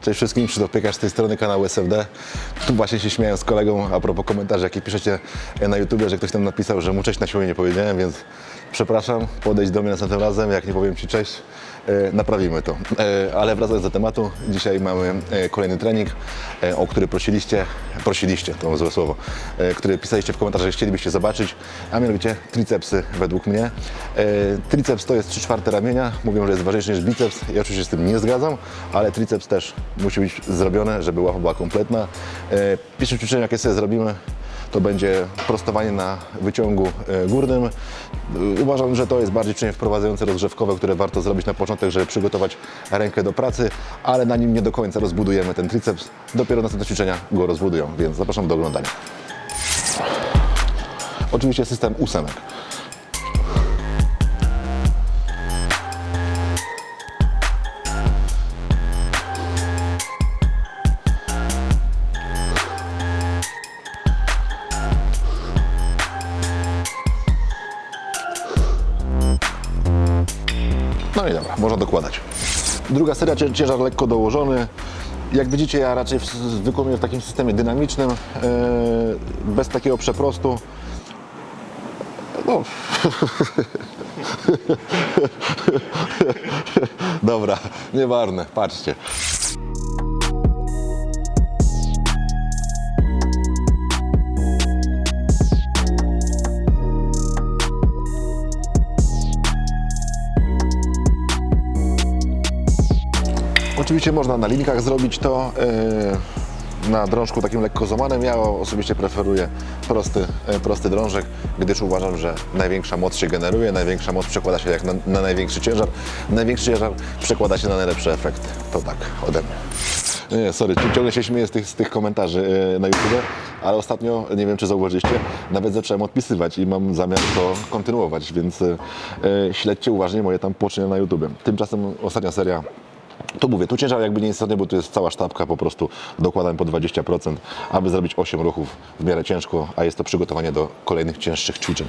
Cześć wszystkim, Krzysztof Piekarz z tej strony kanału SFD. Tu właśnie się śmiałem z kolegą a propos komentarzy, jakie piszecie na YouTubie, że ktoś tam napisał, że mu cześć na siłę nie powiedziałem, więc przepraszam, podejdź do mnie następnym razem, jak nie powiem Ci cześć, naprawimy to. E, Ale wracając do tematu, dzisiaj mamy e, kolejny trening, e, o który prosiliście, prosiliście, to złe słowo, e, który pisaliście w komentarzach, że chcielibyście zobaczyć, a mianowicie tricepsy według mnie. E, Triceps to jest 3 czwarte ramienia, mówią, że jest ważniejszy niż biceps, ja oczywiście z tym nie zgadzam, ale triceps też musi być zrobione, żeby ława była kompletna. E, Pierwsze ćwiczenie, jakie sobie zrobimy, to będzie prostowanie na wyciągu e, górnym. E, Uważam, że to jest bardziej ćwiczenie wprowadzające rozgrzewkowe, które warto zrobić na początek, żeby przygotować rękę do pracy, ale na nim nie do końca rozbudujemy ten triceps. Dopiero następne ćwiczenia go rozbudują, więc zapraszam do oglądania. Oczywiście system ósemek. No i dobra, można dokładać. Druga seria, cię- ciężar lekko dołożony. Jak widzicie, ja raczej wykonuję w takim systemie dynamicznym, e, bez takiego przeprostu. No. Dobra, nieważne, patrzcie. Oczywiście można na linkach zrobić to, yy, na drążku takim lekko złamanym. Ja osobiście preferuję prosty, yy, prosty drążek, gdyż uważam, że największa moc się generuje, największa moc przekłada się jak na, na największy ciężar, największy ciężar przekłada się na najlepszy efekt. To tak, ode mnie. Nie, sorry, ciągle się śmieję z tych, z tych komentarzy yy, na YouTube, ale ostatnio, nie wiem czy zauważyliście, nawet zacząłem odpisywać i mam zamiar to kontynuować, więc śledźcie uważnie moje tam poczyny na YouTube. Tymczasem ostatnia seria to mówię, tu ciężar jakby nie istotny, bo tu jest cała sztabka, po prostu dokładam po 20%, aby zrobić 8 ruchów w miarę ciężko, a jest to przygotowanie do kolejnych cięższych ćwiczeń.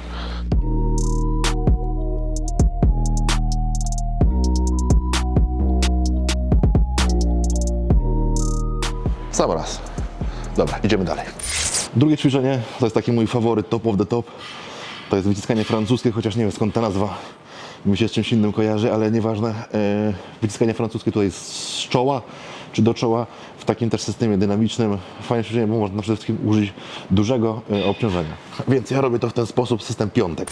Sam raz. Dobra, idziemy dalej. Drugie ćwiczenie to jest taki mój faworyt, top of the top. To jest wyciskanie francuskie, chociaż nie wiem skąd ta nazwa mi się z czymś innym kojarzy, ale nieważne. E, Wyciskanie francuskie tutaj z czoła czy do czoła w takim też systemie dynamicznym. Fajne ćwiczenie, bo można przede wszystkim użyć dużego e, obciążenia. Więc ja robię to w ten sposób, system piątek.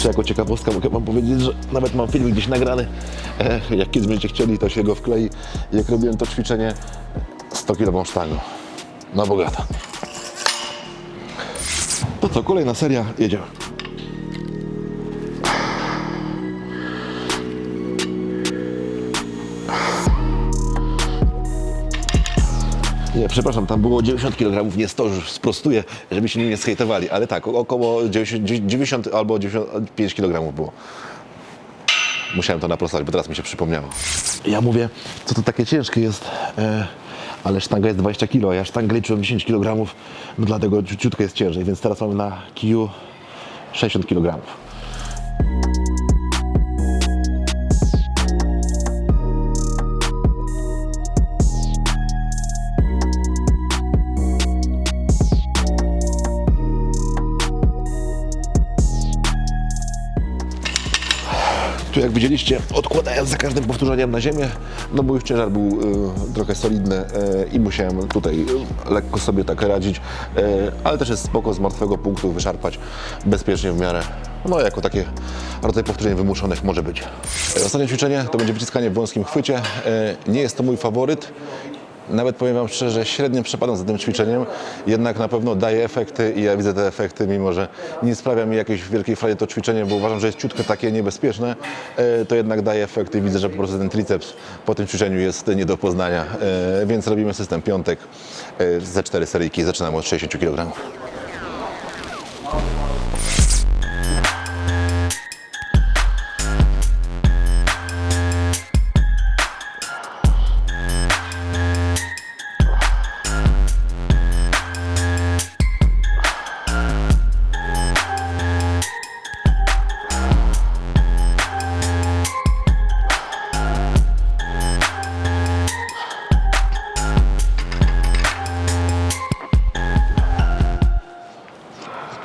Jeszcze jako ciekawostka mogę Wam powiedzieć, że nawet mam film gdzieś nagrany. E, jak kiedyś będziecie chcieli, to się go wklei. Jak robiłem to ćwiczenie 100 kg sztangą. Na bogata. To co, kolejna seria, jedziemy. Nie, przepraszam, tam było 90 kg, nie 100, już sprostuję, żebyście mnie nie skejtowali, ale tak, około 90, 90 albo 95 kg było. Musiałem to naprostować, bo teraz mi się przypomniało. Ja mówię, co to takie ciężkie jest, e, ale sztanga jest 20 kg, a ja sztangę liczyłem 10 kg, no dlatego ciut- ciutko jest ciężej, więc teraz mamy na kiju 60 kg. Tu jak widzieliście, odkładając za każdym powtórzeniem na ziemię, no bo już ciężar był y, trochę solidny y, i musiałem tutaj y, lekko sobie tak radzić, y, ale też jest spoko z martwego punktu wyszarpać bezpiecznie w miarę, no jako takie rodzaj powtórzeń wymuszonych może być. Ostatnie ćwiczenie to będzie wyciskanie w wąskim chwycie. Y, nie jest to mój faworyt, nawet powiem Wam szczerze, średnio przepadam za tym ćwiczeniem, jednak na pewno daje efekty i ja widzę te efekty, mimo że nie sprawia mi jakiejś wielkiej frajdy to ćwiczenie, bo uważam, że jest ciutko takie niebezpieczne, e, to jednak daje efekty i widzę, że po prostu ten triceps po tym ćwiczeniu jest nie do poznania, E, więc robimy system piątek e, ze cztery seryjki, zaczynamy od 60 kg.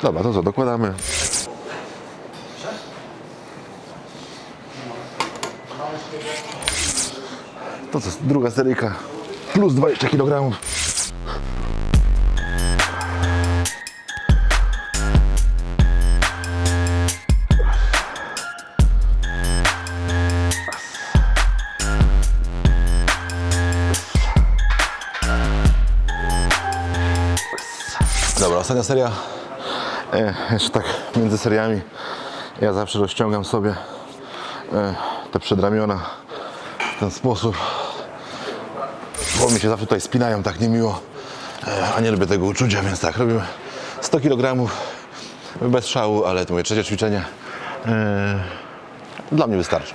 Dobra, to co, dokładamy. To co, druga seryjka plus 20 kg. Dobra, ostatnia seria. E, jeszcze tak między seriami ja zawsze rozciągam sobie e, te przedramiona w ten sposób. Bo mi się zawsze tutaj spinają tak niemiło, e, a nie lubię tego uczucia, więc tak, robimy 100 kg bez szału, ale to moje trzecie ćwiczenie dla mnie wystarczy.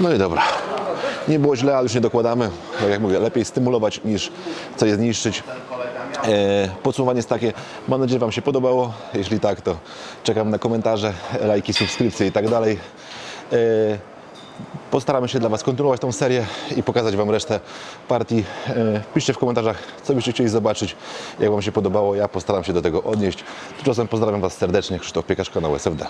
No i dobra. Nie było źle, ale już nie dokładamy. Tak jak mówię, lepiej stymulować niż coś zniszczyć. E, podsumowanie jest takie. Mam nadzieję, że Wam się podobało. Jeśli tak, to czekam na komentarze, lajki, subskrypcje i tak dalej. E, postaramy się dla Was kontynuować tą serię i pokazać Wam resztę partii. E, piszcie w komentarzach, co byście chcieli zobaczyć, jak Wam się podobało. Ja postaram się do tego odnieść. Tymczasem pozdrawiam Was serdecznie. Krzysztof Piekasz, kanał SFD.